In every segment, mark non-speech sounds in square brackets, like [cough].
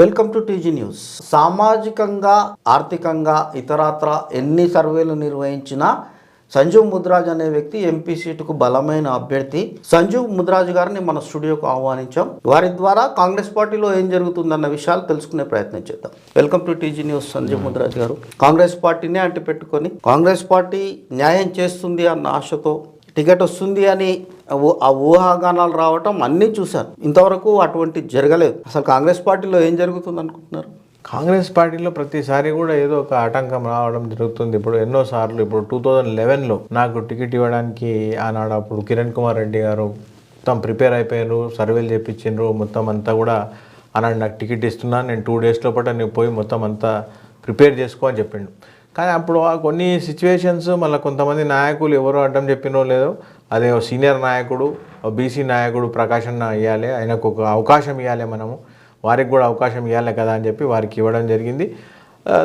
Welcome to TG news. సామాజికంగా ఆర్థికంగా ఇతరత్ర ఎన్ని సర్వేలు నిర్వహించినా సంజీవ్ ముద్రాజ్ అనే వ్యక్తి ఎంపీ సీటుకు బలమైన అభ్యర్థి. సంజీవ్ ముద్రాజ్ గారిని మన స్టూడియోకు ఆహ్వానించాం. వారి ద్వారా కాంగ్రెస్ పార్టీలో ఏం జరుగుతుందన్న విషయాలు తెలుసుకునే ప్రయత్నం చేద్దాం. Welcome to TG news Sanjeev Mudraj garu. Congress పార్టీనే అంటి పెట్టుకొని కాంగ్రెస్ పార్టీ న్యాయం చేస్తుంది అన్న ఆశతో టికెట్ వస్తుంది అని ఆ ఊహాగానాలు రావటం అన్నీ చూశారు. ఇంతవరకు అటువంటి జరగలేదు. అసలు కాంగ్రెస్ పార్టీలో ఏం జరుగుతుంది అనుకుంటున్నారు? కాంగ్రెస్ పార్టీలో ప్రతిసారి కూడా ఏదో ఒక ఆటంకం రావడం జరుగుతుంది. ఇప్పుడు ఎన్నో సార్లు ఇప్పుడు టూ థౌజండ్ లెవెన్లో నాకు టికెట్ ఇవ్వడానికి ఆనాడు అప్పుడు కిరణ్ కుమార్ రెడ్డి గారు మొత్తం ప్రిపేర్ అయిపోయారు సర్వేలు చేయించిండ్రు మొత్తం అంతా కూడా ఆనాడు నాకు టికెట్ ఇస్తున్నాను నేను టూ డేస్ లోపల నేను పోయి మొత్తం అంతా ప్రిపేర్ చేసుకో అని చెప్పిండు. కానీ అప్పుడు ఆ కొన్ని సిచ్యువేషన్స్ మళ్ళీ కొంతమంది నాయకులు ఎవరు అడ్డం చెప్పినో లేదో అదే సీనియర్ నాయకుడు బీసీ నాయకుడు ప్రకాశం ఇవ్వాలి ఆయనకు ఒక అవకాశం ఇవ్వాలి మనము. వారికి కూడా అవకాశం ఇవ్వాలి కదా అని చెప్పి వారికి ఇవ్వడం జరిగింది.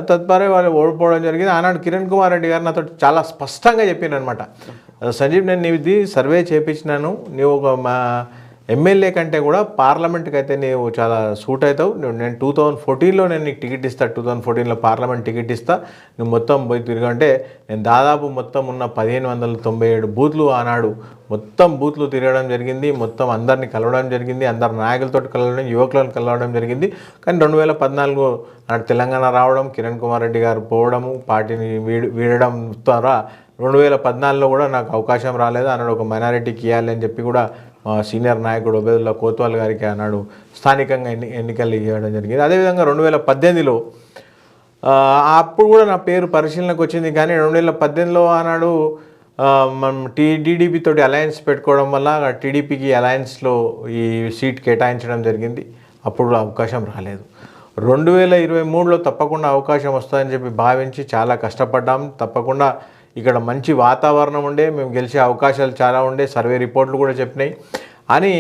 తత్పరే వాళ్ళు ఓడిపోవడం జరిగింది. ఆనాడు కిరణ్ కుమార్ రెడ్డి గారు నాతో చాలా స్పష్టంగా చెప్పాను అనమాట సంజీవ్ నేను నీవు ఇది సర్వే చేయించినాను నీవు ఒక మా ఎమ్మెల్యే కంటే కూడా పార్లమెంట్కి అయితే నీవు చాలా సూట్ అవుతావు. నేను టూ థౌజండ్ ఫోర్టీన్లో నేను నీకు టికెట్ ఇస్తాను టూ థౌజండ్ ఫోర్టీన్లో పార్లమెంట్ టికెట్ ఇస్తా. నువ్వు మొత్తం పోయి తిరిగంటే నేను దాదాపు మొత్తం ఉన్న పదిహేను వందల తొంభై ఏడు బూత్లు ఆనాడు మొత్తం బూత్లు తిరగడం జరిగింది. మొత్తం అందరిని కలవడం జరిగింది. అందరి నాయకులతో కలవడం యువకులను కలవడం జరిగింది. కానీ రెండు వేల పద్నాలుగు నాడు తెలంగాణ రావడం కిరణ్ కుమార్ రెడ్డి గారు పోవడము పార్టీని వీడి వీడడం ద్వారా రెండు వేల పద్నాలుగులో కూడా నాకు అవకాశం రాలేదు. అన్నాడు ఒక మైనారిటీకి ఇవ్వాలి అని చెప్పి కూడా సీనియర్ నాయకుడు ఉబేదుల్లా కోత్వాల్ గారికి అన్నాడు స్థానికంగా ఎన్ని ఎన్నికలు ఇవ్వడం జరిగింది. అదేవిధంగా రెండు వేల పద్దెనిమిదిలో అప్పుడు కూడా నా పేరు పరిశీలనకు వచ్చింది. కానీ రెండు వేల పద్దెనిమిదిలో ఆనాడు మనం టీడీపీ తోటి అలయన్స్ పెట్టుకోవడం వల్ల టీడీపీకి అలయన్స్లో ఈ సీట్ కేటాయించడం జరిగింది. అప్పుడు అవకాశం రాలేదు. రెండు వేల ఇరవై మూడులో తప్పకుండా అవకాశం వస్తుందని చెప్పి భావించి చాలా కష్టపడ్డాం. తప్పకుండా ఇక్కడ మంచి వాతావరణం ఉండే మేము గెలిచే అవకాశాలు చాలా ఉండే సర్వే రిపోర్ట్లు కూడా చెప్పినాయి. అని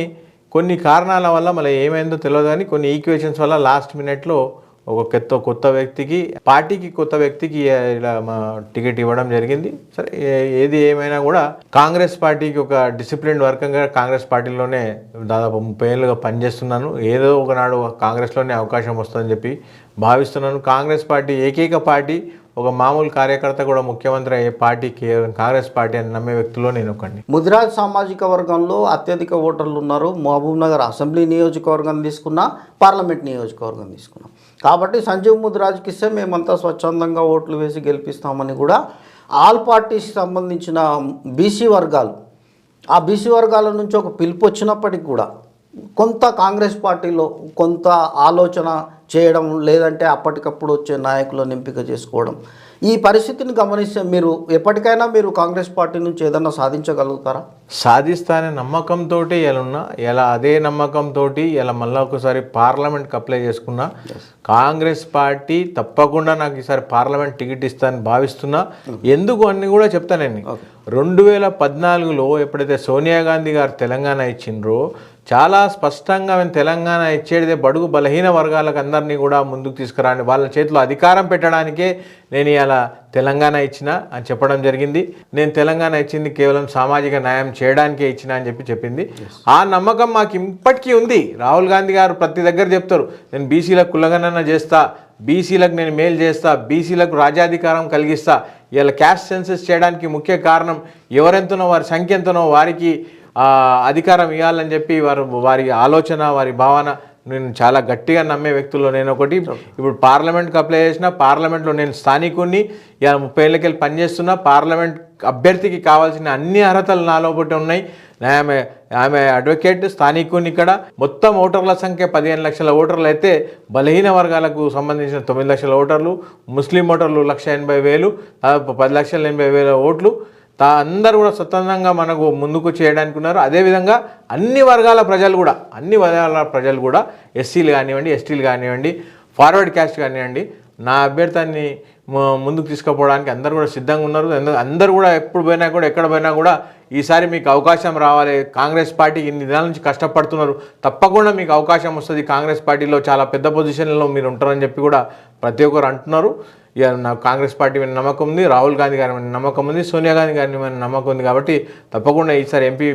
కొన్ని కారణాల వల్ల మళ్ళీ ఏమైందో తెలియదు కానీ కొన్ని ఈక్వేషన్స్ వల్ల లాస్ట్ మినిట్లో ఒక కొత్త కొత్త వ్యక్తికి పార్టీకి కొత్త వ్యక్తికి ఇలా మా టికెట్ ఇవ్వడం జరిగింది. సరే ఏది ఏమైనా కూడా కాంగ్రెస్ పార్టీకి ఒక డిసిప్లిన్ వర్కంగా కాంగ్రెస్ పార్టీలోనే దాదాపు ముప్పై ఏళ్ళుగా పనిచేస్తున్నాను. ఏదో ఒకనాడు కాంగ్రెస్లోనే అవకాశం వస్తుందని చెప్పి భావిస్తున్నాను. కాంగ్రెస్ పార్టీ ఏకైక పార్టీ ఒక మామూలు కార్యకర్త కూడా ముఖ్యమంత్రి అయ్యే పార్టీ కేవలం కాంగ్రెస్ పార్టీ అని నమ్మే వ్యక్తుల్లో నేను ఒకండి ముదిరాజ్ సామాజిక వర్గంలో అత్యధిక ఓటర్లు ఉన్నారు. మహబూబ్ నగర్ అసెంబ్లీ నియోజకవర్గం తీసుకున్నా పార్లమెంట్ నియోజకవర్గం తీసుకున్నాం. కాబట్టి సంజీవ్ ముదిరాజ్కి ఇస్తే మేమంతా స్వచ్ఛందంగా ఓట్లు వేసి గెలిపిస్తామని కూడా ఆల్ పార్టీస్కి సంబంధించిన బీసీ వర్గాలు ఆ బీసీ వర్గాల నుంచి ఒక పిలుపు వచ్చినప్పటికి కూడా కొంత కాంగ్రెస్ పార్టీలో కొంత ఆలోచన చేయడం లేదంటే అప్పటికప్పుడు వచ్చే నాయకులను ఎంపిక చేసుకోవడం. ఈ పరిస్థితిని గమనిస్తే మీరు ఎప్పటికైనా మీరు కాంగ్రెస్ పార్టీ నుంచి ఏదన్నా సాధించగలుగుతారా? సాధిస్తానే నమ్మకంతో ఇలా ఉన్నా ఇలా అదే నమ్మకంతో ఇలా మళ్ళీ ఒకసారి పార్లమెంట్కి అప్లై చేసుకున్నా కాంగ్రెస్ పార్టీ తప్పకుండా నాకు ఈసారి పార్లమెంట్ టికెట్ ఇస్తానని భావిస్తున్నా. ఎందుకు అన్ని కూడా చెప్తానండి రెండు వేల పద్నాలుగులో ఎప్పుడైతే సోనియా గాంధీ గారు తెలంగాణ ఇచ్చిండ్రో చాలా స్పష్టంగా మేము తెలంగాణ ఇచ్చేదే బడుగు బలహీన వర్గాలకు అందరినీ కూడా ముందుకు తీసుకురాండి వాళ్ళ చేతిలో అధికారం పెట్టడానికే నేను ఇలా తెలంగాణ ఇచ్చిన అని చెప్పడం జరిగింది. నేను తెలంగాణ ఇచ్చింది కేవలం సామాజిక న్యాయం చేయడానికే ఇచ్చిన అని చెప్పి చెప్పింది. ఆ నమ్మకం మాకు ఇప్పటికీ ఉంది. రాహుల్ గాంధీ గారు ప్రతి దగ్గర చెప్తారు నేను బీసీలకు కులగణన చేస్తా బీసీలకు నేను మేలు చేస్తా బీసీలకు రాజ్యాధికారం కలిగిస్తా. ఇలా క్యాస్ట్ సెన్సెస్ చేయడానికి ముఖ్య కారణం ఎవరెంతనో వారి సంఖ్య ఎంతనో వారికి అధికారం ఇవ్వాలని చెప్పి వారు వారి ఆలోచన వారి భావన నేను చాలా గట్టిగా నమ్మే వ్యక్తుల్లో నేను ఒకటి. ఇప్పుడు పార్లమెంట్కి అప్లై చేసిన పార్లమెంట్లో నేను స్థానికుడిని ఇలా ముప్పై ఏళ్ళకెళ్ళి పనిచేస్తున్నా పార్లమెంట్ అభ్యర్థికి కావాల్సిన అన్ని అర్హతలు నాలో ఒకటి ఉన్నాయి. ఆమె ఆమె అడ్వకేట్ స్థానికుని ఇక్కడ. మొత్తం ఓటర్ల సంఖ్య పదిహేను లక్షల ఓటర్లు అయితే బలహీన వర్గాలకు సంబంధించిన తొమ్మిది లక్షల ఓటర్లు ముస్లిం ఓటర్లు లక్ష ఎనభై వేలు దాదాపు పది లక్షల ఎనభై వేల ఓట్లు. తా అందరూ కూడా స్వతంత్రంగా మనకు ముందుకు చేయడానికి ఉన్నారు. అదేవిధంగా అన్ని వర్గాల ప్రజలు కూడా అన్ని వర్గాల ప్రజలు కూడా ఎస్సీలు కానివ్వండి ఎస్టీలు కానివ్వండి ఫార్వర్డ్ క్యాస్ట్ కానివ్వండి నా అభ్యర్థాన్ని ముందుకు తీసుకుపోవడానికి అందరూ కూడా సిద్ధంగా ఉన్నారు. అందరూ కూడా ఎప్పుడు పోయినా కూడా ఎక్కడ పోయినా కూడా ఈసారి మీకు అవకాశం రావాలి. కాంగ్రెస్ పార్టీ ఇన్ని దినాల నుంచి కష్టపడుతున్నారు. తప్పకుండా మీకు అవకాశం వస్తుంది. కాంగ్రెస్ పార్టీలో చాలా పెద్ద పొజిషన్లో మీరు ఉంటారని చెప్పి కూడా ప్రతి ఒక్కరు అంటున్నారు. ఇక నాకు కాంగ్రెస్ పార్టీ మీద నమ్మకం ఉంది రాహుల్ గాంధీ గారి మీద నమ్మకం ఉంది సోనియా గాంధీ గారి మీద నమ్మకం ఉంది కాబట్టి తప్పకుండా ఈసారి ఎంపీ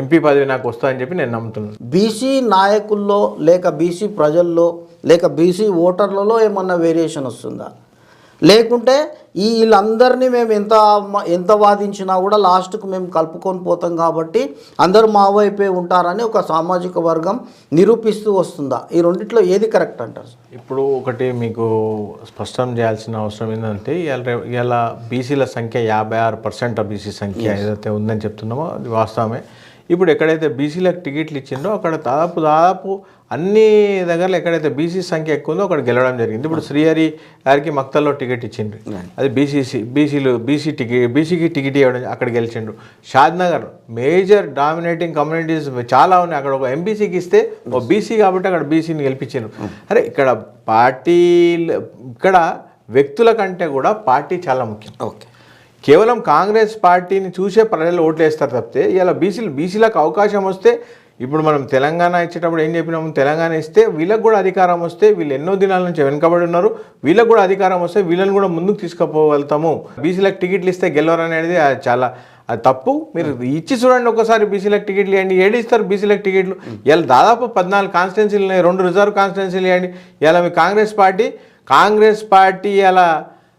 ఎంపీ పదవి నాకు వస్తుందని చెప్పి నేను నమ్ముతున్నాను. బీసీ నాయకుల్లో లేక బీసీ ప్రజల్లో లేక బీసీ ఓటర్లలో ఏమన్నా వేరియేషన్ వస్తుందా? లేకుంటే ఈ వీళ్ళందరినీ మేము ఎంత ఎంత వాదించినా కూడా లాస్ట్కు మేము కలుపుకొని పోతాం కాబట్టి అందరూ మా వైపే ఉంటారని ఒక సామాజిక వర్గం నిరూపిస్తూ వస్తుందా? ఈ రెండిట్లో ఏది కరెక్ట్ అంటారు? ఇప్పుడు ఒకటి మీకు స్పష్టం చేయాల్సిన అవసరం ఏంటంటే ఇలా బీసీల సంఖ్య యాభై ఆరు పర్సెంట్ బీసీ సంఖ్య ఏదైతే ఉందని చెప్తున్నామో అది వాస్తవమే. ఇప్పుడు ఎక్కడైతే బీసీలకు టికెట్లు ఇచ్చిందో అక్కడ దాదాపు దాదాపు అన్ని దగ్గరలో ఎక్కడైతే బీసీ సంఖ్య ఎక్కువ ఉందో అక్కడ గెలవడం జరిగింది ఇప్పుడు శ్రీహరి గారికి మక్తల్లో టికెట్ ఇచ్చిండ్రు అది బీసీసీ బీసీలు బీసీ టికెట్ బీసీకి టికెట్ ఇవ్వడం అక్కడ గెలిచిండ్రు Shadnagar major dominating communities చాలా ఉన్నాయి అక్కడ ఒక ఎంబీసీకి ఇస్తే ఒక బీసీ కాబట్టి అక్కడ బీసీని గెలిపించారు అరే ఇక్కడ పార్టీ ఇక్కడ వ్యక్తుల కంటే కూడా పార్టీ చాలా ముఖ్యం ఓకే కేవలం కాంగ్రెస్ పార్టీని చూసే ప్రజలు ఓట్లు వేస్తారు తప్పితే ఇలా బీసీలు బీసీలకు అవకాశం వస్తే ఇప్పుడు మనం తెలంగాణ ఇచ్చేటప్పుడు ఏం చెప్పినాము? తెలంగాణ ఇస్తే వీళ్ళకి కూడా అధికారం వస్తే వీళ్ళు ఎన్నో దినాల నుంచి వెనుకబడి ఉన్నారు. వీళ్ళకు కూడా అధికారం వస్తే వీళ్ళని కూడా ముందుకు తీసుకుపోగలుగుతాము. బీసీలకు టికెట్లు ఇస్తే గెలవరు అనేది అది చాలా అది తప్పు. మీరు ఇచ్చి చూడండి ఒకసారి బీసీలకు టికెట్లు ఇవ్వండి. ఏడిస్తారు బీసీలకు టికెట్లు. ఇలా దాదాపు పద్నాలుగు కాన్స్టిట్యున్సీలు ఉన్నాయి. రెండు రిజర్వ్ కాన్స్టిట్యున్సీలు ఇవ్వండి. ఇలా మీ కాంగ్రెస్ పార్టీ కాంగ్రెస్ పార్టీ అలా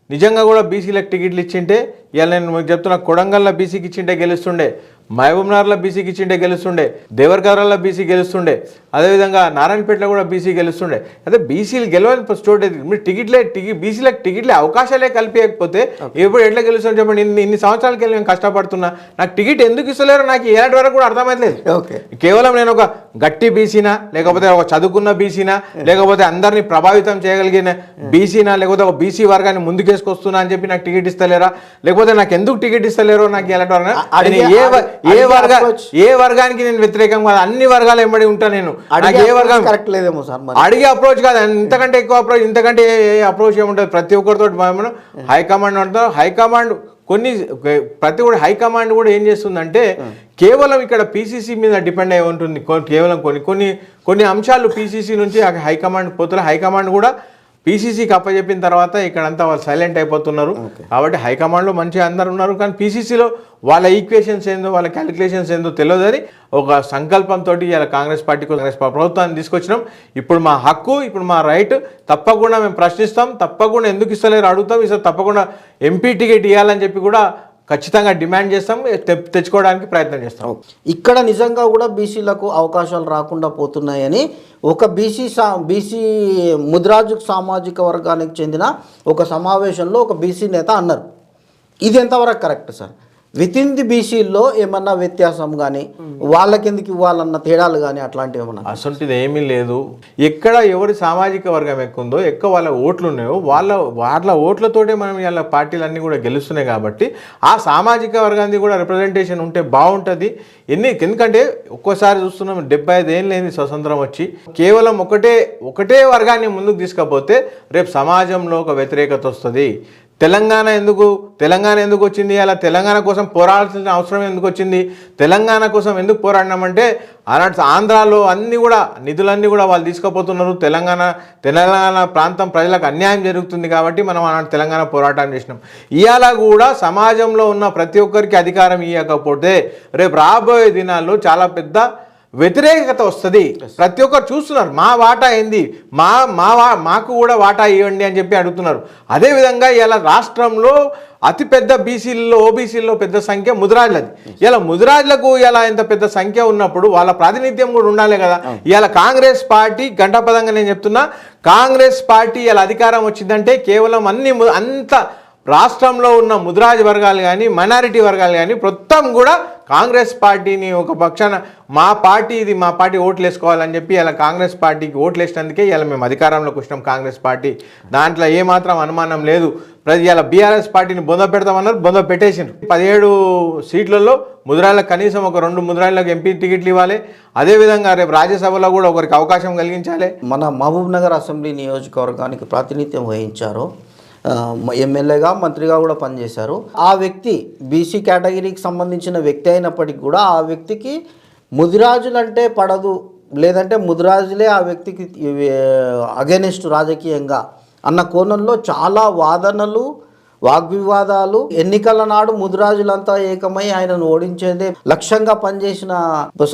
నిజంగా కూడా బీసీలకు టికెట్లు ఇచ్చింటే ఇలా నేను మీకు చెప్తున్నా కొడంగల్లో బీసీకి ఇచ్చింటే గెలుస్తుండే. మహబూబ్నగర్లో బీసీకి ఇచ్చిండే గెలుస్తుండే దేవరకర్రలో బీసీ గెలుస్తుండే. అదేవిధంగా నారాయణపేటలో కూడా బీసీ గెలుస్తుండే. అదే బీసీలు గెలవని ఏది మీరు టికెట్లే టికెట్ బీసీలకు టికెట్లే అవకాశాలే కల్పించకపోతే ఎప్పుడు ఎట్లా గెలుస్తుంది చెప్పండి. ఇన్ని ఇన్ని సంవత్సరాలకి వెళ్ళి నేను కష్టపడుతున్నా. నాకు టికెట్ ఎందుకు ఇస్తలేరో నాకు ఏనాటి వరకు కూడా అర్థమవుతలేదు ఓకే. కేవలం నేను ఒక గట్టి బీసీనా లేకపోతే ఒక చదువుకున్న బీసీనా లేకపోతే అందరినీ ప్రభావితం చేయగలిగిన బీసీనా లేకపోతే ఒక బీసీ వర్గాన్ని ముందుకేసుకొస్తున్నా అని చెప్పి నాకు టికెట్ ఇస్తలేరా? లేకపోతే నాకు ఎందుకు టికెట్ ఇస్తలేరో నాకు ఎలాంటి వరకు ఏ వర్గ. ఏ వర్గానికి నేను వ్యతిరేకం కాదు అన్ని వర్గాలు ఎంబడి ఉంటా నేను. కరెక్ట్ లేదేమో సార్ మరి. అడిగే అప్రోచ్ కాదు. ఇంతకంటే ఎక్కువ అప్రోచ్ ఇంతకంటే అప్రోచ్ ఏముంటుంది? ప్రతి ఒక్కరితో మనం హైకమాండ్ అంటాం హైకమాండ్ కొన్ని ప్రతి కూడా హైకమాండ్ కూడా ఏం చేస్తుందంటే కేవలం ఇక్కడ పీసీసీ మీద డిపెండ్ అయి ఉంటుంది. కేవలం కొన్ని కొన్ని కొన్ని అంశాలు పీసీసీ నుంచి హైకమాండ్ పోతున్న హైకమాండ్ కూడా పీసీసీకి అప్పచెప్పిన తర్వాత ఇక్కడంతా వాళ్ళు సైలెంట్ అయిపోతున్నారు. కాబట్టి హైకమాండ్లో మంచిగా అందరు ఉన్నారు. కానీ పీసీసీలో వాళ్ళ ఈక్వేషన్స్ ఏందో వాళ్ళ క్యాలిక్యులేషన్స్ ఏందో తెలియదని ఒక సంకల్పంతో ఇలా కాంగ్రెస్ పార్టీ కాంగ్రెస్ ప్రభుత్వాన్ని తీసుకొచ్చినాం. ఇప్పుడు మా హక్కు ఇప్పుడు మా రైట్ తప్పకుండా మేము ప్రశ్నిస్తాం. తప్పకుండా ఎందుకు ఇస్తలేరు అడుగుతాం. ఈసారి తప్పకుండా ఎంపీ టికెట్ ఇవ్వాలని చెప్పి కూడా ఖచ్చితంగా డిమాండ్ చేస్తాం తెచ్చుకోవడానికి ప్రయత్నం చేస్తాం. ఇక్కడ నిజంగా కూడా బీసీలకు అవకాశాలు రాకుండా పోతున్నాయని ఒక బీసీ సా బీసీ ముద్రాజు సామాజిక వర్గానికి చెందిన ఒక సమావేశంలో ఒక బీసీ నేత అన్నారు. ఇది ఎంతవరకు correct sir? With in the బీసీల్లో ఏమన్నా వ్యత్యాసం కానీ వాళ్ళకి ఎందుకు ఇవ్వాలన్న తేడాలు కానీ అట్లాంటివి ఏమన్నా? అసొంటిది ఏమీ లేదు. ఎక్కడ ఎవరి సామాజిక వర్గం ఎక్కువ ఉందో ఎక్కువ వాళ్ళ ఓట్లు ఉన్నాయో వాళ్ళ వాళ్ళ ఓట్లతోటే మనం ఇలా పార్టీలన్నీ కూడా గెలుస్తున్నాయి కాబట్టి ఆ సామాజిక వర్గానికి కూడా రిప్రజెంటేషన్ ఉంటే బాగుంటుంది. ఎన్ని ఎందుకంటే ఒక్కోసారి చూస్తున్నాం డెబ్బై ఐదు ఏళ్ళు లేని స్వతంత్రం వచ్చి. కేవలం ఒకటే ఒకటే వర్గాన్ని ముందుకు తీసుకపోతే రేపు సమాజంలో ఒక వ్యతిరేకత వస్తుంది. తెలంగాణ ఎందుకు? తెలంగాణ ఎందుకు వచ్చింది? అలా తెలంగాణ కోసం పోరాడాల్సిన అవసరం ఎందుకు వచ్చింది? తెలంగాణ కోసం ఎందుకు పోరాడినామంటే అలాంటి ఆంధ్రాలో అన్నీ కూడా నిధులన్నీ కూడా వాళ్ళు తీసుకుపోతున్నారు. తెలంగాణ తెలంగాణ ప్రాంతం ప్రజలకు అన్యాయం జరుగుతుంది కాబట్టి మనం అలాంటి తెలంగాణ పోరాటం చేసినాం. ఇవాళ కూడా సమాజంలో ఉన్న ప్రతి ఒక్కరికి అధికారం ఇవ్వకపోతే రేపు రాబోయే దినాల్లో చాలా పెద్ద వ్యతిరేకత వస్తుంది. ప్రతి ఒక్కరు చూస్తున్నారు మా వాటా ఏంది? మా మా వా మాకు కూడా వాటా ఇవ్వండి అని చెప్పి అడుగుతున్నారు. అదేవిధంగా ఇలా రాష్ట్రంలో అతిపెద్ద బీసీల్లో ఓబీసీల్లో పెద్ద సంఖ్య ముదిరాజులది. ఇలా ముదిరాజులకు ఇలా ఇంత పెద్ద సంఖ్య ఉన్నప్పుడు వాళ్ళ ప్రాతినిధ్యం కూడా ఉండాలి కదా. ఇలా కాంగ్రెస్ పార్టీ గంటపదంగా నేను చెప్తున్నా కాంగ్రెస్ పార్టీ ఇలా అధికారం వచ్చిందంటే కేవలం అన్ని అంత రాష్ట్రంలో ఉన్న ముద్రాజ్ వర్గాలు కానీ మైనారిటీ వర్గాలు కానీ మొత్తం కూడా కాంగ్రెస్ పార్టీని ఒక పక్షాన మా పార్టీ ఇది మా పార్టీ ఓట్లు వేసుకోవాలని చెప్పి ఇలా కాంగ్రెస్ పార్టీకి ఓట్లు వేసినందుకే ఇలా మేము అధికారంలోకి వచ్చినాం కాంగ్రెస్ పార్టీ. దాంట్లో ఏమాత్రం అనుమానం లేదు. ప్రతి ఇలా బీఆర్ఎస్ పార్టీని బొంద పెడతామన్నారు బొంద పెట్టేసిండ్రు. పదిహేడు సీట్లలో ముద్రాలకు కనీసం ఒక రెండు ముద్రాయిలకు ఎంపీ టికెట్లు ఇవ్వాలి. అదేవిధంగా రేపు రాజ్యసభలో కూడా ఒకరికి అవకాశం కలిగించాలి. మన మహబూబ్ నగర్ అసెంబ్లీ నియోజకవర్గానికి ప్రాతినిధ్యం వహించారు ఎమ్మెల్యేగా మంత్రిగా కూడా పనిచేశారు. ఆ వ్యక్తి బీసీ కేటగిరీకి సంబంధించిన వ్యక్తి అయినప్పటికీ కూడా ఆ వ్యక్తికి ముదిరాజులంటే పడదు. లేదంటే ముదిరాజులే ఆ వ్యక్తికి అగెనిస్ట్ రాజకీయంగా అన్న కోణంలో చాలా వాదనలు వాగ్వివాదాలు ఎన్నికల నాడు ముదిరాజులంతా ఏకమై ఆయనను ఓడించేదే లక్ష్యంగా పనిచేసిన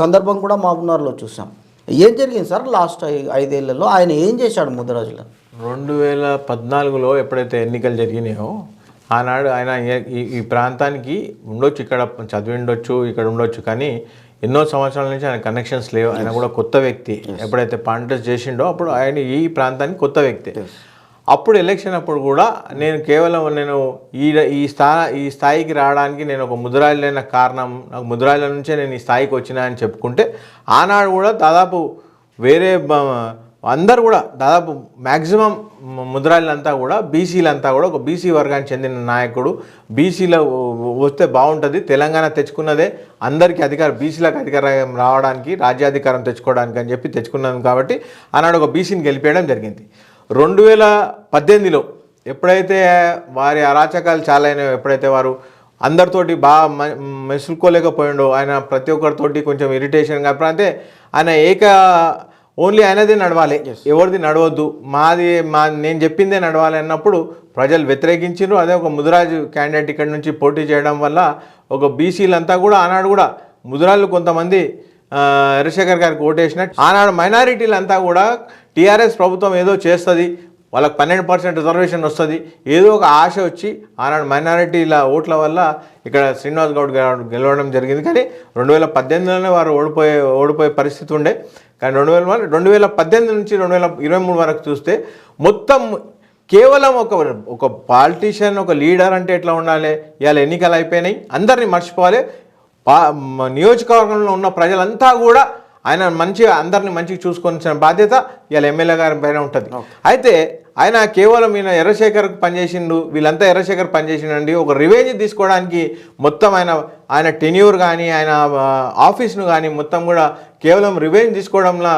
సందర్భం కూడా మహబూబ్నగర్లో చూసాం. ఏం జరిగింది సార్ లాస్ట్ ఐదేళ్ళలో? ఆయన ఏం చేశాడు ముదిరాజులను రెండు వేల పద్నాలుగులో ఎప్పుడైతే ఎన్నికలు జరిగినాయో ఆనాడు ఆయన ఈ ప్రాంతానికి ఉండొచ్చు ఇక్కడ చదివి ఉండొచ్చు ఇక్కడ ఉండొచ్చు కానీ ఎన్నో సంవత్సరాల నుంచి ఆయన కనెక్షన్స్ లేవు. ఆయన కూడా కొత్త వ్యక్తి. ఎప్పుడైతే పాంటస్ చేసిండో అప్పుడు ఆయన ఈ ప్రాంతానికి కొత్త వ్యక్తి. అప్పుడు ఎలక్షన్ అప్పుడు కూడా నేను కేవలం నేను ఈ ఈ స్థా ఈ స్థాయికి రావడానికి నేను ఒక ముద్రాయిలైన కారణం నాకు ముద్రాయిల నుంచే నేను ఈ స్థాయికి వచ్చినా అని చెప్పుకుంటే ఆనాడు కూడా దాదాపు వేరే అందరు కూడా దాదాపు మ్యాక్సిమం ముద్రాయిలంతా కూడా బీసీలంతా కూడా ఒక బీసీ వర్గానికి చెందిన నాయకుడు. బీసీలో వస్తే బాగుంటుంది. తెలంగాణ తెచ్చుకున్నదే అందరికీ అధికారం బీసీలకు అధికారం రావడానికి రాజ్యాధికారం తెచ్చుకోవడానికి అని చెప్పి తెచ్చుకున్నాను కాబట్టి ఆనాడు ఒక బీసీని గెలిపేయడం జరిగింది. రెండు వేల పద్దెనిమిదిలో ఎప్పుడైతే వారి అరాచకాలు చాలా అయినాయో ఎప్పుడైతే వారు అందరితోటి బాగా మెసులుకోలేకపోయిండో ఆయన ప్రతి ఒక్కరితోటి కొంచెం ఇరిటేషన్ కాకపోతే ఆయన ఏక ఓన్లీ ఆయనదే నడవాలి. ఎవరిది నడవద్దు. మాది మా నేను చెప్పిందే నడవాలి అన్నప్పుడు ప్రజలు వ్యతిరేకించారు అదే ఒక ముదిరాజు క్యాండిడేట్ ఇక్కడ నుంచి పోటీ చేయడం వల్ల ఒక బీసీలంతా కూడా ఆనాడు కూడా ముదిరాళ్ళు కొంతమంది ఆ, చంద్రశేఖర్ గారికి ఓటేసినట్టు. ఆనాడు మైనారిటీలంతా కూడా టీఆర్ఎస్ ప్రభుత్వం ఏదో చేస్తుంది. వాళ్ళకి పన్నెండు పర్సెంట్ రిజర్వేషన్ వస్తుంది. ఏదో ఒక ఆశ వచ్చి ఆనాడు మైనారిటీల ఓట్ల వల్ల ఇక్కడ శ్రీనివాస్ గౌడ్ గారు గెలవడం జరిగింది. కానీ రెండు వేల పద్దెనిమిదిలోనే వారు ఓడిపోయే ఓడిపోయే పరిస్థితి ఉండే. కానీ రెండు వేల రెండు వేల పద్దెనిమిది నుంచి రెండు వేల ఇరవై మూడు వరకు చూస్తే మొత్తం కేవలం ఒక ఒక పాలిటీషియన్ ఒక లీడర్ అంటే ఎట్లా ఉండాలి? ఇవాళ ఎన్నికలు అయిపోయినాయి. అందరినీ మర్చిపోవాలి. పా నియోజకవర్గంలో ఉన్న ప్రజలంతా కూడా ఆయన మంచిగా అందరిని మంచిగా చూసుకొనిసిన బాధ్యత ఇవాళ ఎమ్మెల్యే గారి పైన ఉంటుంది. అయితే ఆయన కేవలం ఈయన ఎర్రశేఖర్కి పనిచేసిండు వీళ్ళంతా ఎర్రశేఖర్ పనిచేసిండండి. ఒక రివెంజ్ తీసుకోవడానికి మొత్తం ఆయన ఆయన టెన్యూర్ కానీ ఆయన ఆఫీస్ను కానీ మొత్తం కూడా కేవలం రివెంజ్ తీసుకోవడంలో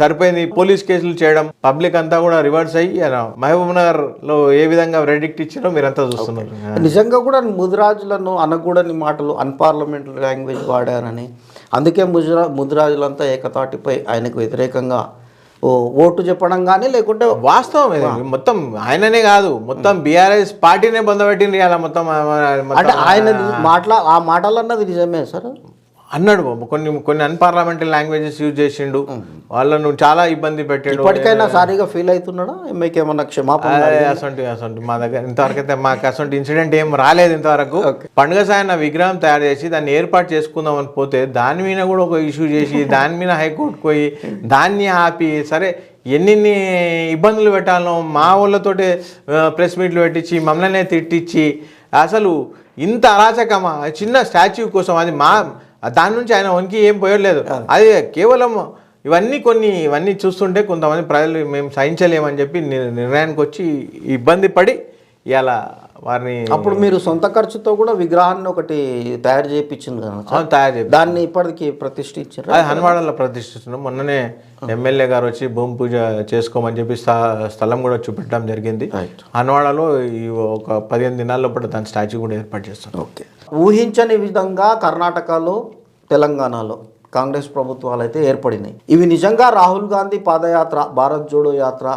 సరిపోయింది. పోలీస్ కేసులు చేయడం పబ్లిక్ అంతా కూడా రివర్స్ అయ్యి ఆయన మహబూబ్ నగర్లో ఏ విధంగా రెడిక్ట్ ఇచ్చారో మీరంతా చూస్తున్నారు. నిజంగా కూడా ముదిరాజులను అనకూడని మాటలు అన్పార్లమెంటరీ లాంగ్వేజ్ వాడారని అందుకే ముజరా ముదిరాజులంతా ఏకతాటిపై ఆయనకు వ్యతిరేకంగా ఓ ఓటు చెప్పడం కానీ లేకుంటే వాస్తవం ఇది. మొత్తం ఆయననే కాదు. మొత్తం బీఆర్ఎస్ పార్టీనే పొందబెట్టింది అలా మొత్తం అంటే ఆయన మాట్లా ఆ మాటలు అన్నది నిజమే సార్. అన్నాడు బాబు. కొన్ని కొన్ని అన్పార్లమెంటరీ లాంగ్వేజెస్ యూజ్ చేసిండు. వాళ్ళను చాలా ఇబ్బంది పెట్టాడు. ఇప్పటికైనా సారీగా ఫీల్ అవుతున్నాడా? మీకు ఏమన్నా క్షమాపణ అసొంటి అసొంటి మా దగ్గర ఇంతవరకు అయితే మాకు అసొంటి ఇన్సిడెంట్ ఏం రాలేదు ఇంతవరకు. పండుగ సాయన విగ్రహం తయారు చేసి దాన్ని ఏర్పాటు చేసుకుందాం అని పోతే దాని మీద కూడా ఒక ఇష్యూ చేసి [laughs] దాని మీద హైకోర్టుకు పోయి దాన్ని ఆపి సరే ఎన్నిన్ని ఇబ్బందులు పెట్టాలనో మా వాళ్ళతోటి ప్రెస్ మీట్లు పెట్టించి మమ్మల్నే తిట్టించి అసలు ఇంత అరాచకమా? చిన్న స్టాచ్యూ కోసం అది మా దాని నుంచి ఆయన వనికి ఏం పోయలేదు. అది కేవలం ఇవన్నీ కొన్ని ఇవన్నీ చూస్తుంటే కొంతమంది ప్రజలు మేము సహించలేమని చెప్పి నిర్- నిర్ణయానికి వచ్చి ఇబ్బంది పడి ఇలా వారిని అప్పుడు మీరు సొంత ఖర్చుతో కూడా విగ్రహాన్ని ఒకటి తయారు చేయించింది కదా తయారు చేయాలి దాన్ని ఇప్పటికి ప్రతిష్ఠించారు అది హనుమాడలో ప్రతిష్ఠిస్తున్నాం. మొన్ననే ఎమ్మెల్యే గారు వచ్చి భూమి పూజ చేసుకోమని చెప్పి స్థ- స్థలం కూడా చూపెట్టడం జరిగింది. హనుమాడలో ఈ ఒక పదిహేను దినాల లోపల దాని స్టాచ్యూ కూడా ఏర్పాటు చేస్తున్నాం ఓకే. ఊహించని విధంగా కర్ణాటకలో తెలంగాణలో కాంగ్రెస్ ప్రభుత్వాలు అయితే ఏర్పడినాయి. ఇవి నిజంగా రాహుల్ గాంధీ పాదయాత్ర భారత్ జోడో యాత్ర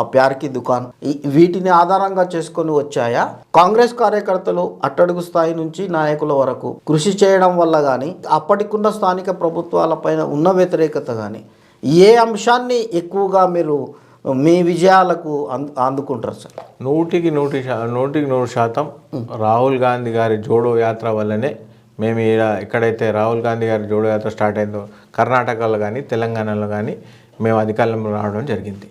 ఆ ప్యార్కి దుకాన్ వీటిని ఆధారంగా చేసుకొని వచ్చాయా? కాంగ్రెస్ కార్యకర్తలు అట్టడుగు స్థాయి నుంచి నాయకుల వరకు కృషి చేయడం వల్ల కానీ అప్పటికున్న స్థానిక ప్రభుత్వాలపైన ఉన్న వ్యతిరేకత కానీ ఏ అంశాన్ని ఎక్కువగా మీరు మీ విజయాలకు అందు అందుకుంటారు సార్. నూటికి నూటి నూటికి నూరు శాతం రాహుల్ గాంధీ గారి జోడో యాత్ర వల్లనే మేము ఎక్కడైతే రాహుల్ గాంధీ గారి జోడో యాత్ర స్టార్ట్ అయిందో కర్ణాటకలో కానీ తెలంగాణలో కానీ మేము అధికారంలో రావడం జరిగింది.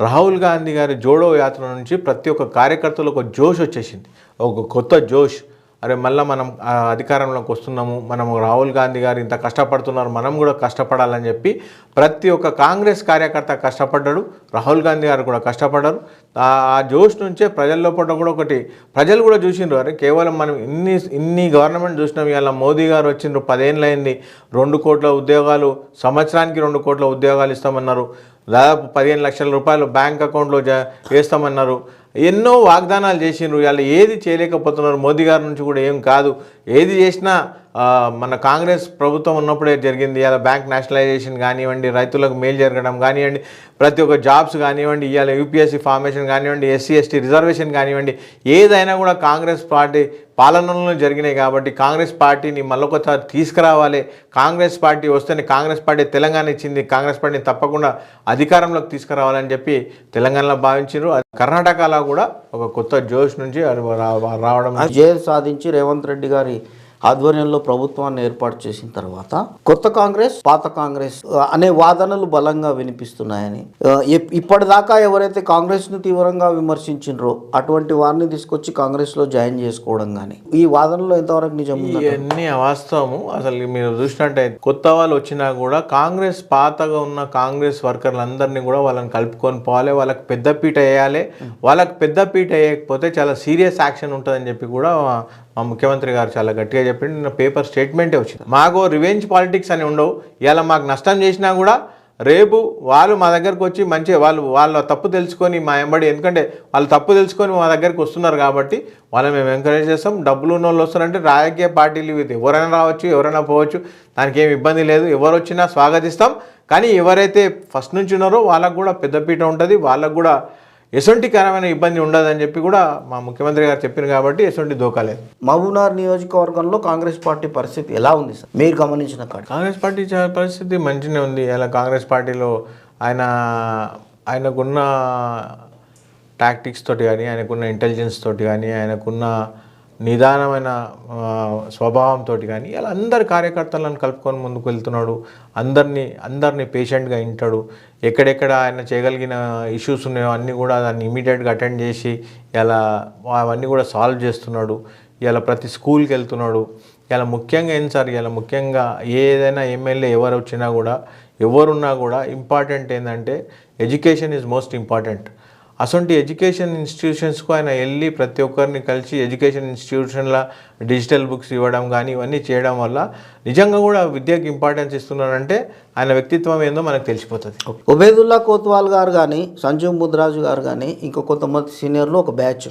రాహుల్ గాంధీ గారి జోడో యాత్ర నుంచి ప్రతి ఒక్క కార్యకర్తలో ఒక జోష్ వచ్చేసింది. ఒక కొత్త జోష్. అరే మళ్ళీ మనం ఆ, అధికారంలోకి వస్తున్నాము. మనం రాహుల్ గాంధీ గారు ఇంత కష్టపడుతున్నారు. మనం కూడా కష్టపడాలని చెప్పి ప్రతి ఒక్క కాంగ్రెస్ కార్యకర్త కష్టపడ్డాడు. రాహుల్ గాంధీ గారు కూడా కష్టపడ్డారు. ఆ జోష్ నుంచే ప్రజల్లో పడ్డ కూడా ఒకటి ప్రజలు కూడా చూసిండ్రు. అరే కేవలం మనం ఇన్ని ఇన్ని గవర్నమెంట్ చూసినాం. ఇవాళ మోదీ గారు వచ్చిండ్రు. పదేళ్ళు అయింది. రెండు కోట్ల ఉద్యోగాలు సంవత్సరానికి రెండు కోట్ల ఉద్యోగాలు ఇస్తామన్నారు. దాదాపు పదిహేను లక్షల రూపాయలు బ్యాంక్ అకౌంట్లో జ వేస్తామన్నారు. ఎన్నో వాగ్దానాలు చేసిండ్రు. ఇవాళ ఏది చేయలేకపోతున్నారు? మోదీ గారి నుంచి కూడా ఏం కాదు. ఏది చేసినా మన కాంగ్రెస్ ప్రభుత్వం ఉన్నప్పుడే జరిగింది. ఇవాళ బ్యాంక్ నేషనలైజేషన్ కానివ్వండి రైతులకు మేలు జరగడం కానివ్వండి ప్రతి ఒక్క జాబ్స్ కానివ్వండి ఇవాళ యూపీఎస్సీ ఫార్మేషన్ కానివ్వండి ఎస్సీ ఎస్టీ రిజర్వేషన్ కానివ్వండి ఏదైనా కూడా కాంగ్రెస్ పార్టీ పాలనలో జరిగినాయి కాబట్టి కాంగ్రెస్ పార్టీని మళ్ళొకసారి తీసుకురావాలి. కాంగ్రెస్ పార్టీ వస్తేనే కాంగ్రెస్ పార్టీ తెలంగాణ ఇచ్చింది. కాంగ్రెస్ పార్టీని తప్పకుండా అధికారంలోకి తీసుకురావాలని చెప్పి తెలంగాణలో భావించారు కర్ణాటకలో కూడా ఒక కొత్త జోష్ నుంచి రావడం జయ సాధించి రేవంత్ రెడ్డి గారి ఆధ్వర్యంలో ప్రభుత్వాన్ని ఏర్పాటు చేసిన తర్వాత కొత్త కాంగ్రెస్ పాత కాంగ్రెస్ అనే వాదనలు బలంగా వినిపిస్తున్నాయని ఇప్పటిదాకా ఎవరైతే కాంగ్రెస్ను తీవ్రంగా విమర్శించిండ్రో అటువంటి వారిని తీసుకొచ్చి కాంగ్రెస్లో జాయిన్ చేసుకోవడం కానీ ఈ వాదనలో ఎంతవరకు నిజం? ఇవన్నీ అవాస్తవము. అసలు మీరు చూసినట్టయితే కొత్త వాళ్ళు వచ్చినా కూడా కాంగ్రెస్ పాతగా ఉన్న కాంగ్రెస్ వర్కర్లందరినీ కూడా వాళ్ళని కలుపుకొని పోవాలి. వాళ్ళకి పెద్దపీట వేయాలి. వాళ్ళకి పెద్దపీట వేయకపోతే చాలా సీరియస్ యాక్షన్ ఉంటుందని చెప్పి కూడా మా ముఖ్యమంత్రి గారు చాలా గట్టిగా చెప్పిండు. నిన్న పేపర్ స్టేట్మెంటే వచ్చింది. మాకు రివెంజ్ పాలిటిక్స్ అని ఉండవు. ఇలా మాకు నష్టం చేసినా కూడా రేపు వాళ్ళు మా దగ్గరకు వచ్చి మంచిగా వాళ్ళు వాళ్ళ తప్పు తెలుసుకొని మా ఎంబడి ఎందుకంటే వాళ్ళు తప్పు తెలుసుకొని మా దగ్గరికి వస్తున్నారు కాబట్టి వాళ్ళని మేము ఎంకరేజ్ చేస్తాం. డబ్బులు ఉన్న వాళ్ళు వస్తారంటే రాజకీయ పార్టీలు ఇది ఎవరైనా రావచ్చు ఎవరైనా పోవచ్చు. దానికి ఏమి ఇబ్బంది లేదు. ఎవరు వచ్చినా స్వాగతిస్తాం. కానీ ఎవరైతే ఫస్ట్ నుంచి ఉన్నారో వాళ్ళకు కూడా పెద్దపీట ఉంటుంది. వాళ్ళకు కూడా ఎసొంటికరమైన ఇబ్బంది ఉండదని చెప్పి కూడా మా ముఖ్యమంత్రి గారు చెప్పారు కాబట్టి ఎసొంటి దోకాలేదు మహబూబ్నగర్ నియోజకవర్గంలో కాంగ్రెస్ పార్టీ పరిస్థితి ఎలా ఉంది సార్? మీరు గమనించిన కాంగ్రెస్ పార్టీ పరిస్థితి మంచిగానే ఉంది. అలా కాంగ్రెస్ పార్టీలో ఆయన ఆయనకున్న టాక్టిక్స్ తోటి కానీ ఆయనకున్న ఇంటెలిజెన్స్ తోటి కానీ ఆయనకున్న నిదానమైన స్వభావంతో కానీ ఇలా అందరి కార్యకర్తలను కలుపుకొని ముందుకు వెళ్తున్నాడు. అందరినీ అందరినీ పేషెంట్గా వింటాడు ఎక్కడెక్కడ ఆయన చేయగలిగిన ఇష్యూస్ ఉన్నాయో అన్నీ కూడా దాన్ని ఇమీడియట్గా అటెండ్ చేసి ఇలా అవన్నీ కూడా సాల్వ్ చేస్తున్నాడు. ఇలా ప్రతి స్కూల్కి వెళ్తున్నాడు. ఇలా ముఖ్యంగా ఏం సార్? ఇలా ముఖ్యంగా ఏదైనా ఎమ్మెల్యే ఎవరు వచ్చినా కూడా ఎవరున్నా కూడా ఇంపార్టెంట్ ఏంటంటే ఎడ్యుకేషన్ ఈజ్ మోస్ట్ ఇంపార్టెంట్. అసొంటి ఎడ్యుకేషన్ ఇన్స్టిట్యూషన్స్కు ఆయన వెళ్ళి ప్రతి ఒక్కరిని కలిసి ఎడ్యుకేషన్ ఇన్స్టిట్యూషన్ల డిజిటల్ బుక్స్ ఇవ్వడం కానీ ఇవన్నీ చేయడం వల్ల నిజంగా కూడా విద్యకు ఇంపార్టెన్స్ ఇస్తున్నారంటే ఆయన వ్యక్తిత్వం ఏందో మనకు తెలిసిపోతుంది. ఉబేదుల్లా కోత్వాల్ గారు కానీ సంజీవ్ ముద్రాజు గారు కానీ ఇంకో కొంతమంది సీనియర్లు ఒక బ్యాచ్.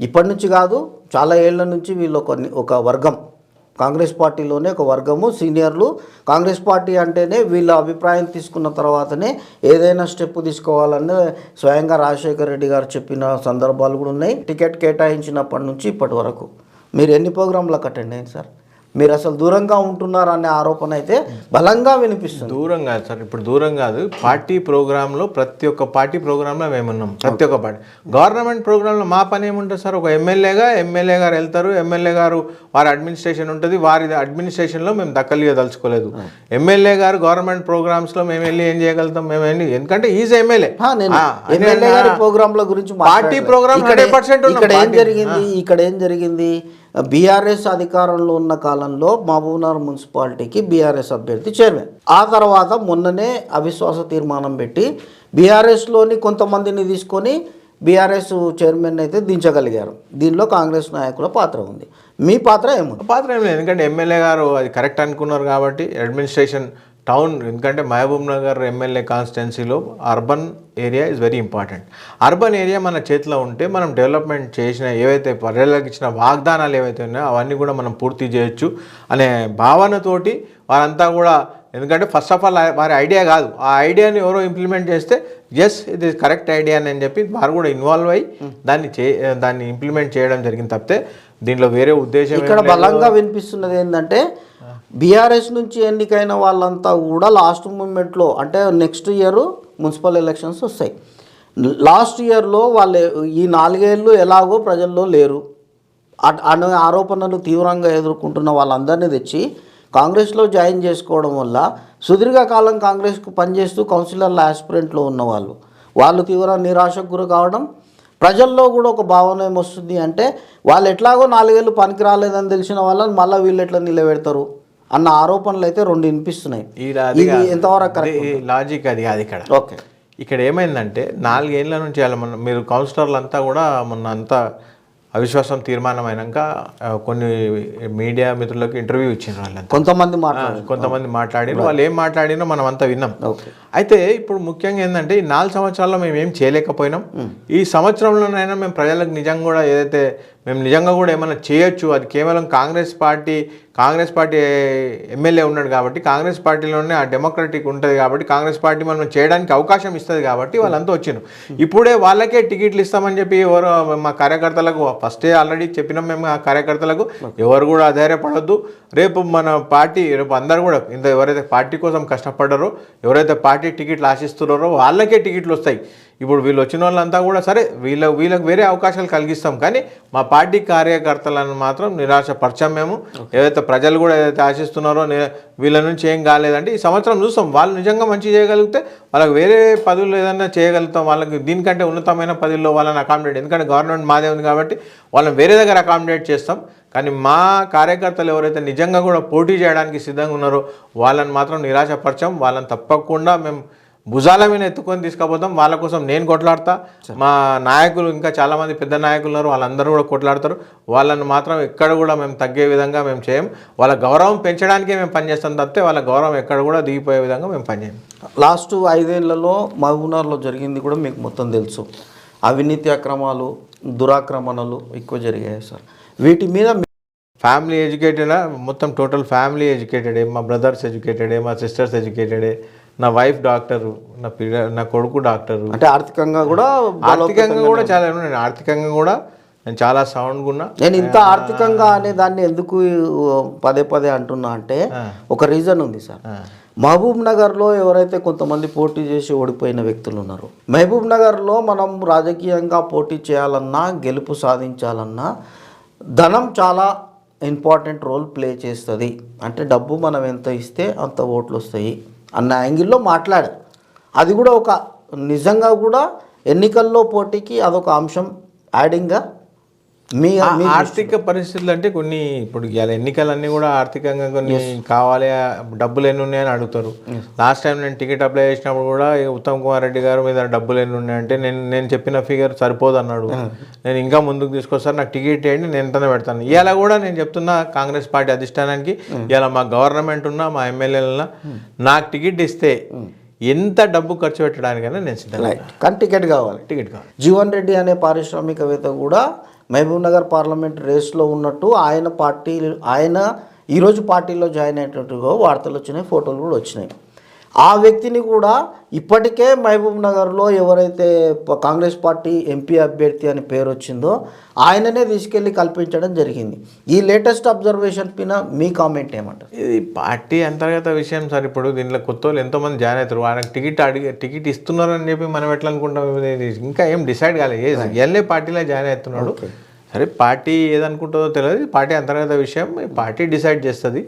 ఇప్పటి నుంచి కాదు చాలా ఏళ్ళ నుంచి వీళ్ళు ఒక ఒక వర్గం. కాంగ్రెస్ పార్టీలోనే ఒక వర్గము సీనియర్లు. కాంగ్రెస్ పార్టీ అంటేనే వీళ్ళ అభిప్రాయం తీసుకున్న తర్వాతనే ఏదైనా స్టెప్ తీసుకోవాలని స్వయంగా రాజశేఖర రెడ్డి గారు చెప్పిన సందర్భాలు కూడా ఉన్నాయి. టికెట్ కేటాయించినప్పటి నుంచి ఇప్పటి వరకు. మీరు ఎన్ని ప్రోగ్రాంలకు అటెండ్ అయ్యింది సార్? మీరు అసలు దూరంగా ఉంటున్నారు అనే ఆరోపణ అయితే బలంగా వినిపిస్తుంది. దూరం కాదు సార్ ఇప్పుడు దూరం కాదు. పార్టీ ప్రోగ్రాంలో ప్రతి ఒక్క పార్టీ ప్రోగ్రాంలో మేము ఉన్నాం ప్రతి ఒక్క పార్టీ. గవర్నమెంట్ ప్రోగ్రాంలో మా పని ఏముంటుంది సార్? ఒక ఎమ్మెల్యేగా ఎమ్మెల్యే గారు వెళ్తారు. ఎమ్మెల్యే గారు వారి అడ్మినిస్ట్రేషన్ ఉంటుంది. వారి అడ్మినిస్ట్రేషన్లో మేము దక్కలిగా దలుచుకోలేదు ఎమ్మెల్యే గారు గవర్నమెంట్ ప్రోగ్రామ్స్లో మేము వెళ్ళి ఏం చేయగలుగుతాం? మేము వెళ్ళి ఎందుకంటే ఈజ్ ఎమ్మెల్యే. ఎమ్మెల్యే గారి ప్రోగ్రాంల గురించి పార్టీ. ప్రోగ్రామ్ ఇక్కడ ఏం జరిగింది? ఇక్కడ ఏం జరిగింది? బీఆర్ఎస్ అధికారంలో ఉన్న కాలంలో మహబూబ్నగర్ మున్సిపాలిటీకి బీఆర్ఎస్ అభ్యర్థి చైర్మన్. ఆ తర్వాత మొన్ననే అవిశ్వాస తీర్మానం పెట్టి బీఆర్ఎస్లోని కొంతమందిని తీసుకొని బీఆర్ఎస్ చైర్మన్ అయితే దించగలిగారు. దీనిలో కాంగ్రెస్ నాయకుల పాత్ర ఉంది. మీ పాత్ర ఏముంది? పాత్ర ఏం లేదు ఎందుకంటే ఎమ్మెల్యే గారు అది కరెక్ట్ అనుకున్నారు కాబట్టి అడ్మినిస్ట్రేషన్ టౌన్ ఎందుకంటే మహబూబ్ నగర్ ఎమ్మెల్యే కాన్స్టిట్యున్సీలో urban area is very important urban area మన చేతిలో ఉంటే మనం డెవలప్మెంట్ చేసిన ఏవైతే ప్రజలకు ఇచ్చిన వాగ్దానాలు ఏవైతే ఉన్నాయో అవన్నీ కూడా మనం పూర్తి చేయొచ్చు అనే భావనతోటి వారంతా కూడా ఎందుకంటే ఫస్ట్ ఆఫ్ ఆల్ వారి ఐడియా కాదు ఆ ఐడియాని ఎవరో ఇంప్లిమెంట్ చేస్తే ఎస్ ఇది కరెక్ట్ ఐడియా అని చెప్పి వారు కూడా ఇన్వాల్వ్ అయ్యి దాన్ని చే దాన్ని ఇంప్లిమెంట్ చేయడం జరిగింది తప్పితే దీంట్లో వేరే ఉద్దేశం ఇక్కడ. బలంగా వినిపిస్తున్నది ఏంటంటే బీఆర్ఎస్ నుంచి ఎన్నికైన వాళ్ళంతా కూడా లాస్ట్ మూమెంట్లో అంటే నెక్స్ట్ ఇయర్ మున్సిపల్ ఎలక్షన్స్ వస్తాయి. లాస్ట్ ఇయర్లో వాళ్ళు ఈ నాలుగేళ్ళు ఎలాగో ప్రజల్లో లేరు. అట్- అనే ఆరోపణలు తీవ్రంగా ఎదుర్కొంటున్న వాళ్ళందరినీ తెచ్చి కాంగ్రెస్లో జాయిన్ చేసుకోవడం వల్ల సుదీర్ఘకాలం కాంగ్రెస్కు పనిచేస్తూ కౌన్సిలర్ల ఆస్పిరెంట్లో ఉన్నవాళ్ళు. వాళ్ళు తీవ్ర నిరాశకు గురి కావడం ప్రజల్లో కూడా ఒక భావన ఏమొస్తుంది అంటే వాళ్ళు ఎట్లాగో నాలుగేళ్ళు పనికి రాలేదని తెలిసిన వాళ్ళని మళ్ళీ వీళ్ళు ఎట్లా నిలబెడతారు? అన్న ఆరోపణలు అయితే రెండు వినిపిస్తున్నాయి. ఇది. ఎంతవరకు లాజిక్ అది కాదు ఇక్కడ. ఓకే. ఇక్కడ ఏమైందంటే నాలుగేళ్ళ నుంచి మన మీరు కౌన్సిలర్లు అంతా కూడా మొన్న అంతా అవిశ్వాసం తీర్మానం అయినాక కొన్ని మీడియా మిత్రులకు ఇంటర్వ్యూ ఇచ్చిన వాళ్ళంతా. కొంతమంది మాట్లాడారు. కొంతమంది మాట్లాడిన వాళ్ళు ఏం మాట్లాడినో మనం అంతా విన్నాం అయితే ఇప్పుడు ముఖ్యంగా ఏంటంటే ఈ నాలుగు సంవత్సరాల్లో మేము ఏం చేయలేకపోయినాం. ఈ సంవత్సరంలోనైనా మేము ప్రజలకు నిజంగా కూడా ఏదైతే మేము నిజంగా కూడా ఏమైనా చేయొచ్చు అది కేవలం Congress party Congress party MLA ఉన్నాడు కాబట్టి కాంగ్రెస్ పార్టీలోనే ఆ డెమోక్రటిక్ ఉంటుంది కాబట్టి కాంగ్రెస్ పార్టీ మనం చేయడానికి అవకాశం ఇస్తుంది కాబట్టి వాళ్ళంతా వచ్చినారు ఇప్పుడే వాళ్ళకే టికెట్లు ఇస్తామని చెప్పి ఎవరు మా కార్యకర్తలకు ఫస్టే ఆల్రెడీ చెప్పినాం మేము ఆ కార్యకర్తలకు. ఎవరు కూడా అధైర్యపడొద్దు. రేపు మన పార్టీ రేపు అందరు కూడా ఇంత ఎవరైతే పార్టీ కోసం కష్టపడ్డారో ఎవరైతే పార్టీ టికెట్లు ఆశిస్తున్నారో వాళ్ళకే టికెట్లు వస్తాయి. ఇప్పుడు వీళ్ళు వచ్చిన వాళ్ళంతా కూడా సరే వీళ్ళ వీళ్ళకి వేరే అవకాశాలు కలిగిస్తాం. కానీ మా పార్టీ కార్యకర్తలను మాత్రం నిరాశపరచాం మేము ఏదైతే ప్రజలు కూడా ఏదైతే ఆశిస్తున్నారో వీళ్ళ నుంచి ఏం కాలేదంటే ఈ సంవత్సరం చూస్తాం. వాళ్ళు నిజంగా మంచి చేయగలిగితే వాళ్ళకి వేరే పదవులు ఏదైనా చేయగలుగుతాం. వాళ్ళకి దీనికంటే ఉన్నతమైన పదవుల్లో వాళ్ళని అకామిడేట్ ఎందుకంటే గవర్నమెంట్ మాదే ఉంది కాబట్టి వాళ్ళని వేరే దగ్గర అకామిడేట్ చేస్తాం. కానీ మా కార్యకర్తలు ఎవరైతే నిజంగా కూడా పోటీ చేయడానికి సిద్ధంగా ఉన్నారో వాళ్ళని మాత్రం నిరాశపరచాం. వాళ్ళని తప్పకుండా మేము భుజాల మీద ఎత్తుకొని తీసుకుపోతాం. వాళ్ళ కోసం నేను కొట్లాడతా. మా నాయకులు ఇంకా చాలామంది పెద్ద నాయకులు ఉన్నారు. వాళ్ళందరూ కూడా కొట్లాడతారు. వాళ్ళని మాత్రం ఎక్కడ కూడా మేము తగ్గే విధంగా మేము చేయం. వాళ్ళ గౌరవం పెంచడానికే మేము పనిచేస్తాం తప్పితే వాళ్ళ గౌరవం ఎక్కడ కూడా దిగిపోయే విధంగా మేము పనిచేయం. లాస్ట్ ఐదేళ్ళలో మహబూబ్నగర్లో జరిగింది కూడా మీకు మొత్తం తెలుసు. అవినీతి అక్రమాలు దురాక్రమణలు ఎక్కువ జరిగాయి సార్. వీటి మీద ఫ్యామిలీ ఎడ్యుకేటెడ్? మొత్తం టోటల్ ఫ్యామిలీ ఎడ్యుకేటెడే మా బ్రదర్స్ ఎడ్యుకేటెడే మా సిస్టర్స్ ఎడ్యుకేటెడే నా వైఫ్ డాక్టరు నా పిల్ల నా కొడుకు డాక్టరు. అంటే ఆర్థికంగా కూడా ఆర్థికంగా కూడా చాలా ఉన్నాయి ఆర్థికంగా కూడా నేను చాలా సౌండ్గా ఉన్నా నేను ఇంత ఆర్థికంగా అనే దాన్ని ఎందుకు పదే పదే అంటున్నా అంటే ఒక రీజన్ ఉంది సార్. మహబూబ్ నగర్లో ఎవరైతే కొంతమంది పోటీ చేసి ఓడిపోయిన వ్యక్తులు ఉన్నారు మహబూబ్ నగర్లో మనం రాజకీయంగా పోటీ చేయాలన్నా గెలుపు సాధించాలన్నా ధనం చాలా ఇంపార్టెంట్ రోల్ ప్లే చేస్తుంది. అంటే డబ్బు మనం ఎంత ఇస్తే అంత ఓట్లు వస్తాయి. అన్న యాంగిల్లో మాట్లాడు. అది కూడా ఒక నిజంగా కూడా ఎన్నికల్లో పోటీకి అదొక అంశం యాడింగ్గా మీ ఆర్థిక పరిస్థితులు అంటే కొన్ని ఇప్పుడు ఎన్నికలన్నీ కూడా ఆర్థికంగా కొన్ని కావాలి డబ్బులు ఎన్ని ఉన్నాయని అడుగుతారు. లాస్ట్ టైం నేను టికెట్ అప్లై చేసినప్పుడు కూడా ఉత్తమ్ కుమార్ రెడ్డి గారి మీద డబ్బులు ఎన్ని ఉన్నాయంటే నేను నేను చెప్పిన ఫిగర్ సరిపోదు అన్నాడు. నేను ఇంకా ముందుకు తీసుకొస్తాను నాకు టికెట్ వేయండి నేను ఎంతనే పెడతాను. ఇవాళ కూడా నేను చెప్తున్నా కాంగ్రెస్ పార్టీ అధిష్టానానికి ఇవాళ మా గవర్నమెంట్ ఉన్నా మా ఎమ్మెల్యేలన్నా నాకు టికెట్ ఇస్తే ఎంత డబ్బు ఖర్చు పెట్టడానికైనా నేను సిద్ధంగా రైట్ కానీ టికెట్ కావాలి. టికెట్ కావాలి. జీవన్ రెడ్డి అనే పారిశ్రామికవేత్త కూడా మహబూబ్ నగర్ పార్లమెంట్ రేస్లో ఉన్నట్టు ఆయన పార్టీ ఆయన ఈరోజు పార్టీలో జాయిన్ అయినట్టుగా వార్తలు వచ్చినాయి ఫోటోలు కూడా వచ్చినాయి. ఆ వ్యక్తిని కూడా ఇప్పటికే మహబూబ్ నగర్లో ఎవరైతే కాంగ్రెస్ పార్టీ ఎంపీ అభ్యర్థి అని పేరు వచ్చిందో ఆయననే తీసుకెళ్ళి కల్పించడం జరిగింది. ఈ లేటెస్ట్ అబ్జర్వేషన్ పైన మీ కామెంట్ ఏమంటారు? ఇది పార్టీ అంతర్గత విషయం సార్. ఇప్పుడు దీంట్లో కొత్త వాళ్ళు ఎంతోమంది జాయిన్ అవుతారు. వాళ్ళకి టికెట్ అడిగి టికెట్ ఇస్తున్నారని చెప్పి మనం ఎట్లా అనుకుంటాం? ఇంకా ఏం డిసైడ్ కాలేదు ఎల్ఏ పార్టీలో జాయిన్ అవుతున్నాడు. సరే పార్టీ ఏదనుకుంటుందో తెలియదు. పార్టీ అంతర్గత విషయం. పార్టీ డిసైడ్ చేస్తుంది.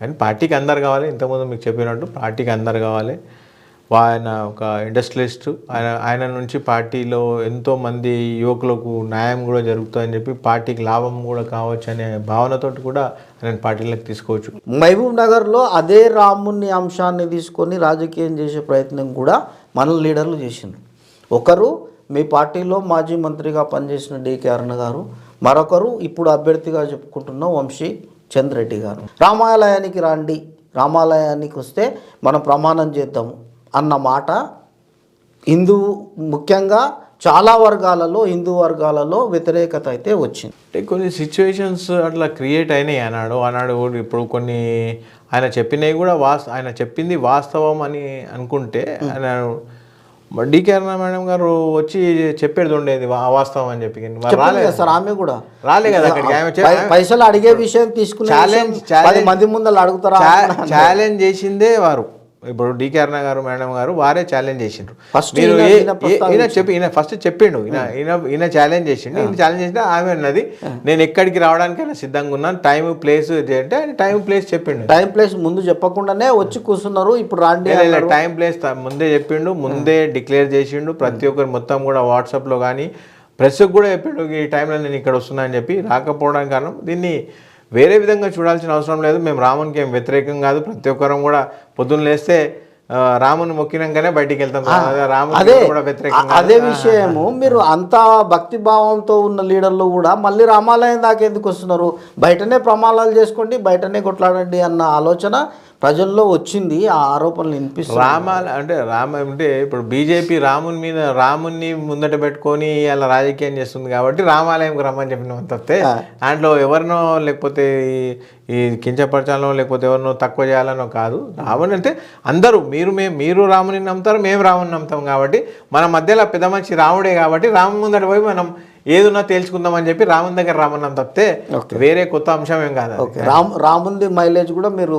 కానీ పార్టీకి అందరు కావాలి ఇంతకుముందు మీకు చెప్పినట్టు పార్టీకి అందరు కావాలి. ఆయన ఒక ఇండస్ట్రియలిస్ట్ ఆయన ఆయన నుంచి పార్టీలో ఎంతో మంది యువకులకు న్యాయం కూడా జరుగుతుందని చెప్పి పార్టీకి లాభం కూడా కావచ్చు అనే భావనతోటి కూడా ఆయన పార్టీలకు తీసుకోవచ్చు. మహబూబ్ నగర్లో అదే రాముని అంశాన్ని తీసుకొని రాజకీయం చేసే ప్రయత్నం కూడా మన లీడర్లు చేసిండ్రు. ఒకరు మీ పార్టీలో మాజీ మంత్రిగా పనిచేసిన డికే అరుణ గారు మరొకరు ఇప్పుడు అభ్యర్థిగా చెప్పుకుంటున్న వంశీ చంద్రెడ్డి గారు. రామాలయానికి రండి రామాలయానికి వస్తే మనం ప్రమాణం చేద్దాము అన్న మాట హిందూ ముఖ్యంగా చాలా వర్గాలలో హిందూ వర్గాలలో వ్యతిరేకత అయితే వచ్చింది. అంటే కొన్ని సిచ్యువేషన్స్ అట్లా క్రియేట్ అయినాయి అన్నాడు. అన్నాడు ఇప్పుడు కొన్ని ఆయన చెప్పినవి కూడా వాస్ ఆయన చెప్పింది వాస్తవం అని అనుకుంటే ఆయన డికే మేడం గారు వచ్చి చెప్పేది ఉండేది వా- అవాస్తవం అని చెప్పి. కానీ మరి రాలే కదా సార్ ఆమె కూడా. రాలే కదా అక్కడికి? పైసలు అడిగే విషయం తీసుకునే ఛాలెంజ్ మంది ముందర అడుగుతారా ఛాలెంజ్ చేసిందే వారు. ఇప్పుడు డికే అరుణ గారు మేడం గారు వారే ఛాలెంజ్ చేసిండ్రు. మీరు ఈయన- చెప్పి ఈయన ఫస్ట్ చెప్పిండు. ఈయన ఈయన ఈయన ఛాలెంజ్ చేసిండు. ఈయన ఛాలెంజ్ చేసినా ఆమె అన్నది నేను ఎక్కడికి రావడానికైనా సిద్ధంగా ఉన్నాను. టైం ప్లేస్ అంటే ఆయన టైం ప్లేస్ చెప్పిండు. టైం ప్లేస్ ముందు చెప్పకుండానే వచ్చి కూర్చున్నారు. ఇప్పుడు రాండి. టైం ప్లేస్ ముందే చెప్పిండు. ముందే డిక్లేర్ చేసిండు. ప్రతి ఒక్కరు మొత్తం కూడా వాట్సాప్లో కానీ ప్రెస్కి కూడా చెప్పిండు. ఈ టైంలో నేను ఇక్కడ వస్తున్నా అని చెప్పి. రాకపోవడానికి కారణం దీన్ని వేరే విధంగా చూడాల్సిన అవసరం లేదు. మేము రామునికి ఏం వ్యతిరేకం కాదు. ప్రతి ఒక్కరం కూడా పొద్దున్న లేస్తే రాముని మొక్కినాకనే బయటికి వెళ్తాం. అదే రాముని అదే కూడా వ్యతిరేకం కాదు. అదే విషయము. మీరు అంత భక్తి భావంతో ఉన్న లీడర్లు కూడా మళ్ళీ రామాలయం దాకా ఎందుకు వస్తున్నారు? బయటనే ప్రమాణాలు చేసుకోండి బయటనే కొట్లాడండి అన్న ఆలోచన ప్రజల్లో వచ్చింది ఆ ఆరోపణలు వినిపిస్తుంది రామాల అంటే రామ అంటే ఇప్పుడు బీజేపీ రాముని మీద రాముని ముందట పెట్టుకొని అలా రాజకీయం చేస్తుంది కాబట్టి రామాలయంకి రమ్మని చెప్పిన తప్పితే దాంట్లో ఎవరినో లేకపోతే ఈ- కించపరచాలనో లేకపోతే ఎవరినో తక్కువ చేయాలనో కాదు. రాముని అంటే అందరూ మీరు మేము మీరు రాముని నమ్ముతారు మేము రాముని నమ్ముతాం కాబట్టి మన మధ్యలో పెద్ద మనిషి రాముడే కాబట్టి రాము ముందట పోయి మనం ఏదున్నా తేల్చుకుందామని చెప్పి రాముని దగ్గర రామన్నాం తప్పితే వేరే కొత్త అంశం ఏం కాదు రామ్ రాముంది మైలేజ్ కూడా మీరు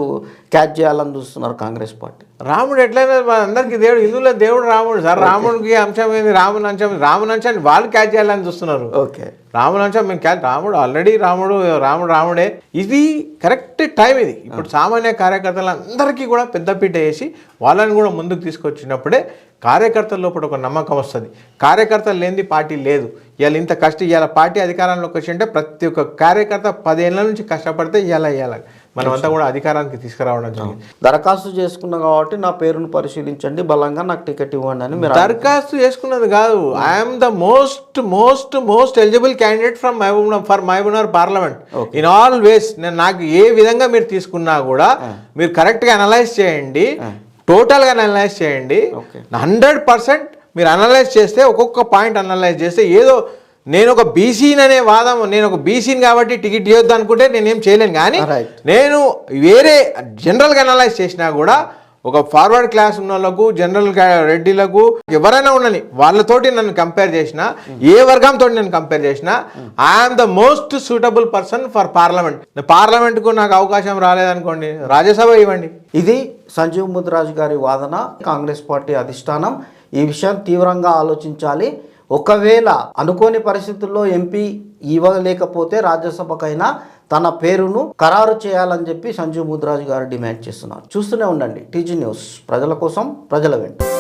క్యాచ్ చేయాలని చూస్తున్నారు కాంగ్రెస్ పార్టీ. రాముడు ఎట్లయినా అందరికి దేవుడు హిందువుల దేవుడు రాముడు. సార్ రాముడికి అంశం ఏంది? రాముని అంశం రాముని అంశాన్ని వాళ్ళు క్యాచ్ చేయాలని చూస్తున్నారు. ఓకే. రాముని అంశం మేము క్యాచ్ రాముడు ఆల్రెడీ రాముడు రాముడు రాముడే. ఇది కరెక్ట్ టైం ఇది. ఇప్పుడు సామాన్య కార్యకర్తలందరికీ కూడా పెద్దపీట వేసి వాళ్ళని కూడా ముందుకు తీసుకొచ్చినప్పుడే కార్యకర్తల లోపల ఒక నమ్మకం వస్తుంది. కార్యకర్తలు లేనిది పార్టీ లేదు. ఇవాళ ఇంత కష్టం ఇవాళ పార్టీ అధికారంలోకి వచ్చి అంటే ప్రతి ఒక్క కార్యకర్త పదేళ్ళ నుంచి కష్టపడితే ఇవాళ ఇవాళ. మనమంతా కూడా అధికారానికి తీసుకురావడం జరిగింది. దరఖాస్తు చేసుకున్నా కాబట్టి నా పేరును పరిశీలించండి బలంగా నాకు టికెట్ ఇవ్వండి అని మీరు దరఖాస్తు చేసుకున్నది కాదు. I'm the most most most eligible candidate from Mahbub for Mahbubnagar parliament in all ways నేను నాకు ఏ విధంగా మీరు తీసుకున్నా కూడా మీరు కరెక్ట్గా అనలైజ్ చేయండి. టోటల్గా అనలైజ్ చేయండి. హండ్రెడ్ పర్సెంట్ మీరు అనలైజ్ చేస్తే ఒక్కొక్క పాయింట్ అనలైజ్ చేస్తే ఏదో నేను ఒక బీసీని అనే వాదం నేను ఒక బీసీని కాబట్టి టికెట్ ఇవ్వద్దు అనుకుంటే నేనేం చేయలేను. కానీ. నేను వేరే జనరల్గా అనలైజ్ చేసినా కూడా ఒక ఫార్వర్డ్ క్లాస్ ఉన్న వాళ్ళకు జనరల్ రెడ్డిలకు ఎవరైనా ఉండని వాళ్ళతోటి నన్ను కంపేర్ చేసిన ఏ వర్గంతో నేను కంపేర్ చేసిన I'm the most suitable person for parliament పార్లమెంట్కు నాకు అవకాశం రాలేదనుకోండి రాజ్యసభ ఇవ్వండి. ఇది సంజీవ్ ముద్రాజ్ గారి వాదన కాంగ్రెస్ పార్టీ అధిష్టానం. ఈ విషయం తీవ్రంగా ఆలోచించాలి. ఒకవేళ అనుకోని పరిస్థితుల్లో ఎంపీ ఇవ్వలేకపోతే రాజ్యసభకైనా తన పేరును ఖరారు చేయాలని చెప్పి సంజీవ్ ముద్రాజ్ గారు డిమాండ్ చేస్తున్నారు. చూస్తూనే ఉండండి టీజీ న్యూస్. ప్రజల కోసం ప్రజల వెంట.